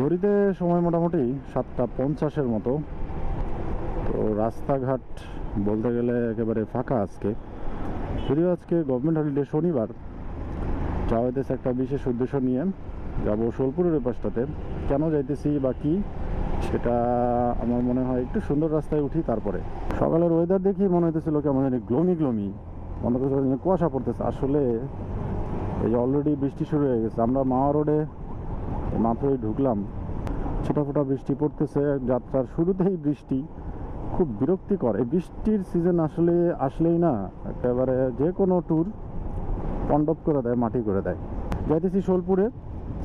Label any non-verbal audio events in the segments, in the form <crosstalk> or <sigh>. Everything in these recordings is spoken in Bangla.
ঘড়িতে সময় মোটামুটি সাতটা পঞ্চাশের মতো। তো রাস্তাঘাট বলতে গেলে একেবারে ফাঁকা আজকে। যদিও আজকে গভর্নমেন্ট হলিডে শনিবার যাওয়া হইতেছে একটা বিশেষ উদ্দেশ্য নিয়ে যাব সোলপুরের পাশটাতে। কেন যাইতেছি বা কি, সেটা আমার মনে হয় একটু সুন্দর রাস্তায় উঠি তারপরে। সকালের ওয়েদার দেখি মনে হইতেছিল কেমন জানি গ্লোমি গ্লোমি। মনে করছে কুয়াশা পড়তেছে। আসলে এই যে অলরেডি বৃষ্টি শুরু হয়ে গেছে। আমরা মাওয়া রোডে মাত্রই ঢুকলাম। ছোটাফোটা বৃষ্টি পড়তেছে, যাত্রার শুরুতেই বৃষ্টি। খুব বিরক্তিকর। এই বৃষ্টির সিজন আসলে, আসলেই না, একেবারে যে কোনো ট্যুর পণ্ডব করে দেয়, মাটি করে দেয়। যাইতেছি সোলপুরে,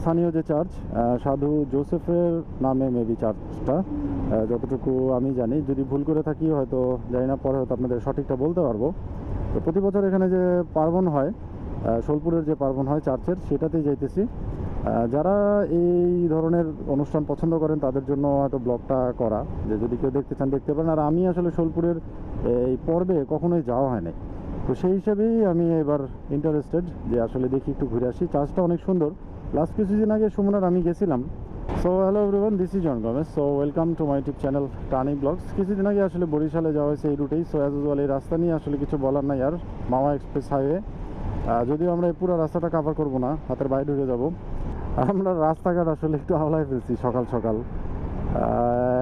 স্থানীয় যে চার্চ সাধু জোসেফের নামে মেবি চার্চটা যতটুকু আমি জানি। যদি ভুল করে থাকি, হয়তো জানি না, পরে হয়তো আপনাদের সঠিকটা বলতে পারব। তো প্রতি বছর এখানে যে পার্বণ হয় সোলপুরের যে পার্বণ হয় চার্চের সেটাতেই যাইতেছি। যারা এই ধরনের অনুষ্ঠান পছন্দ করেন, তাদের জন্য হয়তো ব্লগটা করা, যে যদি কেউ দেখতে চান, দেখতে পারেন। আর আমি আসলে সোলপুরের, এই পর্বে কখনোই যাওয়া হয় নাই তো সেই হিসেবেই আমি এবার ইন্টারেস্টেড যে আসলে দেখি, একটু ঘুরে আসি। চার্চটা অনেক সুন্দর। লাস্ট কিছুদিন আগে সুমনার আমি গেছিলাম। So hello everyone this is John so welcome to my YouTube channel Tani vlogs কিছুদিন আগে আসলে বরিশালে যাওয়া হয়েছে এই রুটেই সো অ্যাজ ইউজুয়াল এই রাস্তা নিয়ে আসলে কিছু বলার নাই। আর মাওয়া এক্সপ্রেস হাইওয়ে। যদিও আমরা এই পুরো রাস্তাটা কাভার করব না, হাতের বাইরে ঢুকে যাব। আমরা রাস্তাঘাট আসলে একটু আওলায় ফেলছি সকাল সকাল।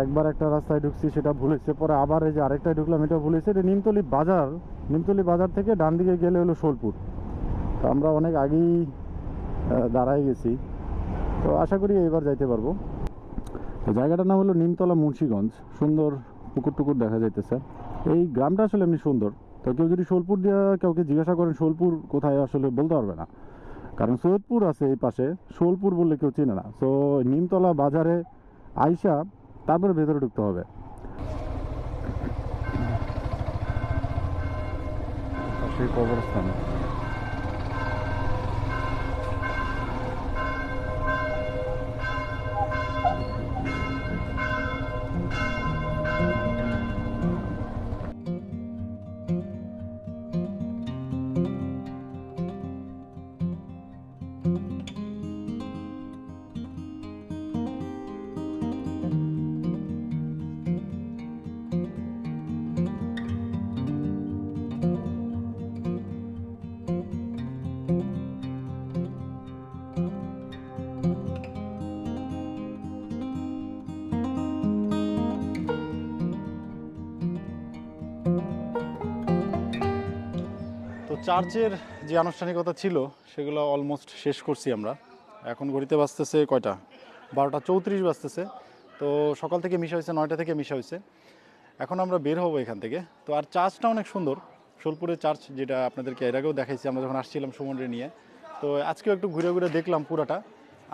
একবার একটা রাস্তায় ঢুকছি, সেটা ভুলেছে পরে আবার এই যে আরেকটায় ঢুকলাম, এটা ভুলেছে এটা নিমতলি বাজার। নিমতলি বাজার থেকে ডান দিকে গেলে হলো সোলপুর। তো আমরা অনেক আগেই দাঁড়ায় গেছি। তো আশা করি এবার যাইতে পারব। তো জায়গাটার নাম হলো নিমতলা মুন্সিগঞ্জ। সুন্দর পুকুর টুকুর দেখা যাইতেছে। এই গ্রামটা আসলে এমনি সুন্দর। তো কেউ যদি সোলপুর দিয়ে কাউকে জিজ্ঞাসা করেন, সোলপুর কোথায়, আসলে বলতে পারবে না। কারণ সৈয়দপুর আছে এই পাশে। সোলপুর বললে কেউ চিনে না। সো নিমতলা বাজারে আইসা তারপরে ভেতরে ঢুকতে হবে। সেই কবরস্থান। চার্চের যে আনুষ্ঠানিকতা ছিল, সেগুলো অলমোস্ট শেষ করছি আমরা। এখন ঘড়িতে বাজতেছে কয়টা? বারোটা চৌত্রিশ বাজতেছে। তো সকাল থেকে মিশা হয়েছে, নয়টা থেকে মিশা হয়েছে। এখন আমরা বের হব এখান থেকে। তো আর চার্চটা অনেক সুন্দর। সোলপুরের চার্চ যেটা আপনাদেরকে এর আগেও দেখাইছি, আমরা যখন আসছিলাম সমুদ্রে নিয়ে। তো আজকেও একটু ঘুরে ঘুরে দেখলাম পুরোটা।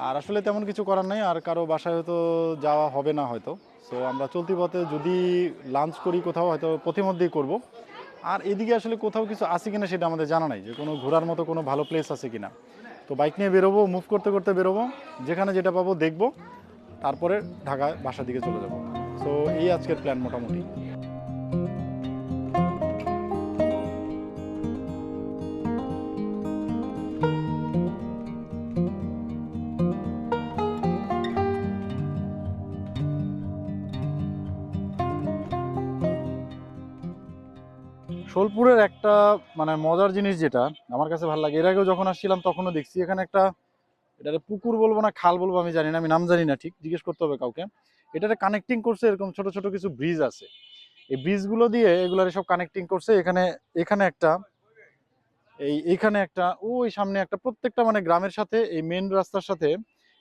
আর আসলে তেমন কিছু করার নেই, আর কারও বাসায় হয়তো যাওয়া হবে না হয়তো। সো আমরা চলতি পথে যদি লাঞ্চ করি কোথাও, হয়তো পথিমধ্যেই করব। আর এদিকে আসলে কোথাও কিছু আছে কিনা সেটা আমাদের জানা নাই, যে কোনো ঘোরার মতো কোনো ভালো প্লেস আছে কিনা। তো বাইক নিয়ে বেরোবো মুভ করতে করতে বেরোবো, যেখানে যেটা পাবো দেখব, তারপরে ঢাকায় বাসার দিকে চলে যাব। সো এই আজকের প্ল্যান মোটামুটি। সোলপুরের একটা মানে মজার জিনিস যেটা, আমার কাছে ভালো লাগে, এর আগেও যখন আসছিলাম তখনও দেখছি, এখানে একটা, এটারে পুকুর বলব না, খাল বলব, আমি জানি না, আমি নাম জানি না ঠিক, জিজ্ঞেস করতে হবে কাউকে এটাতে কানেক্টিং করছে এরকম ছোট ছোট কিছু ব্রিজ আছে। এই ব্রিজগুলো দিয়ে এগুলার সব কানেক্টিং করছে, এখানে এখানে একটা, এই এখানে একটা, ওই সামনে একটা, প্রত্যেকটা মানে গ্রামের সাথে, এই মেন রাস্তার সাথে,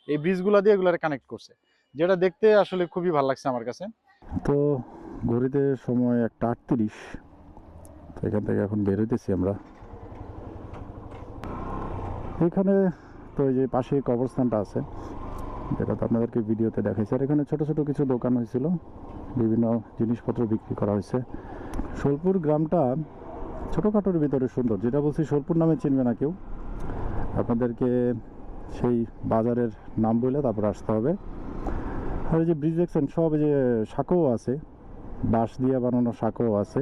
এই ব্রিজগুলো দিয়ে এগুলারে কানেক্ট করছে, যেটা দেখতে আসলে খুবই ভালো লাগছে আমার কাছে। তো ঘড়িতে সময় একটা আটত্রিশ তো এখান থেকে এখন বের হইতেছি আমরা। এখানে তো এই যে পাশে কবরস্থানটা আছে, যেটা তো আপনাদেরকে ভিডিওতে দেখাইছে। আর এখানে ছোট ছোট কিছু দোকান হয়েছিল বিভিন্ন জিনিসপত্র বিক্রি করা হয়েছে সোলপুর গ্রামটা ছোটোখাটোর ভিতরে সুন্দর, যেটা বলছি সোলপুর নামে চিনবে না কেউ। আপনাদেরকে সেই বাজারের নাম বলে তারপর আসতে হবে। আর এই যে ব্রিজ দেখছেন, সব যে সাঁকোও আছে, বাঁশ দিয়ে বানানো সাঁকোও আছে।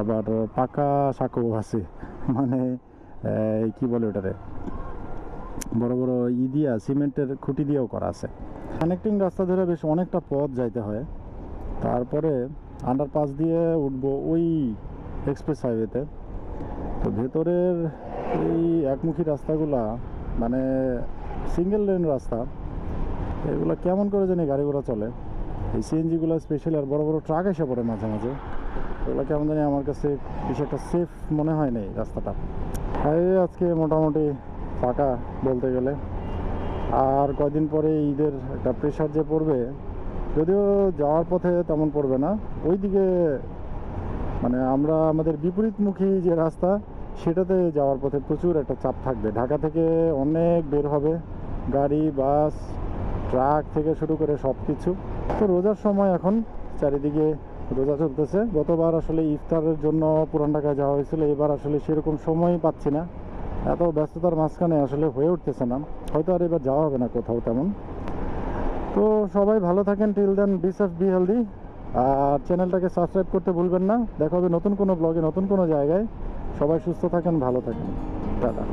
আবার পাকা সাঁকোও আছে। <laughs> মানে কি বলে ওটারে? বড় বড় ই দিয়া, সিমেন্টের খুঁটি দিয়েও করা আছে। কানেক্টিং রাস্তা ধরে বেশ অনেকটা পথ যাইতে হয়। তারপরে আন্ডারপাস দিয়ে উঠবো ওই এক্সপ্রেস হাইওয়েতে তো। ভেতরের এই একমুখী রাস্তাগুলা মানে সিঙ্গেল লেন রাস্তা, এগুলো কেমন করে জানি গাড়ি ঘোড়া চলে। এই সিএনজিগুলো স্পেশালি আর বড় বড় ট্রাক এসে পড়ে মাঝে মাঝে। এগুলো কেমন জানি আমার কাছে বেশি একটা সেফ মনে হয় নাই রাস্তাটা। হাইওয়ে আজকে মোটামুটি ফাঁকা বলতে গেলে। আর কয়দিন পরে ঈদের একটা প্রেশার যে পড়বে, যদিও যাওয়ার পথে তেমন পড়বে না। ওইদিকে মানে আমরা আমাদের বিপরীতমুখী যে রাস্তা, সেটাতে যাওয়ার পথে প্রচুর একটা চাপ থাকবে। ঢাকা থেকে অনেক বের হবে, গাড়ি, বাস, ট্রাক থেকে শুরু করে সব কিছু তো রোজার সময় এখন চারিদিকে রোজা চলতেছে। গতবার আসলে ইফতারের জন্য পুরান ঢাকায় যাওয়া হয়েছিল, এবার আসলে সেরকম সময় পাচ্ছি না। এত ব্যস্ততার মাঝখানে আসলে হয়ে উঠতেছে না। হয়তো আর এবার যাওয়া হবে না কোথাও তেমন। তো সবাই ভালো থাকেন till then be safe be healthy আর চ্যানেলটাকে সাবস্ক্রাইব করতে ভুলবেন না। দেখা হবে নতুন কোনো ব্লগে নতুন কোনো জায়গায়। সবাই সুস্থ থাকেন, ভালো থাকেন। টাটা।